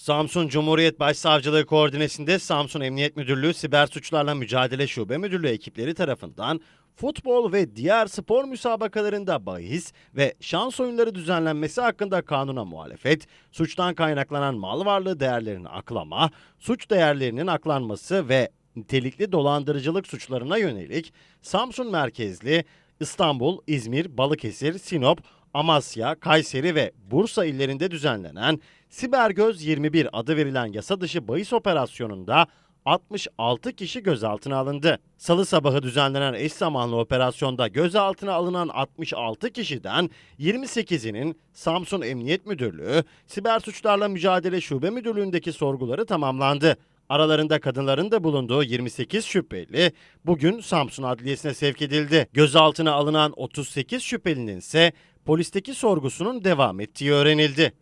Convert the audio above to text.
Samsun Cumhuriyet Başsavcılığı koordinesinde Samsun Emniyet Müdürlüğü Siber Suçlarla Mücadele Şube Müdürlüğü ekipleri tarafından futbol ve diğer spor müsabakalarında bahis ve şans oyunları düzenlenmesi hakkında kanuna muhalefet, suçtan kaynaklanan mal varlığı değerlerini aklama, suç değerlerinin aklanması ve nitelikli dolandırıcılık suçlarına yönelik Samsun merkezli İstanbul, İzmir, Balıkesir, Sinop, Amasya, Kayseri ve Bursa illerinde düzenlenen Sibergöz 21 adı verilen yasa dışı bahis operasyonunda 66 kişi gözaltına alındı. Salı sabahı düzenlenen eş zamanlı operasyonda gözaltına alınan 66 kişiden 28'inin Samsun Emniyet Müdürlüğü, Siber Suçlarla Mücadele Şube Müdürlüğü'ndeki sorguları tamamlandı. Aralarında kadınların da bulunduğu 28 şüpheli bugün Samsun Adliyesi'ne sevk edildi. Gözaltına alınan 38 şüphelinin ise polisteki sorgusunun devam ettiği öğrenildi.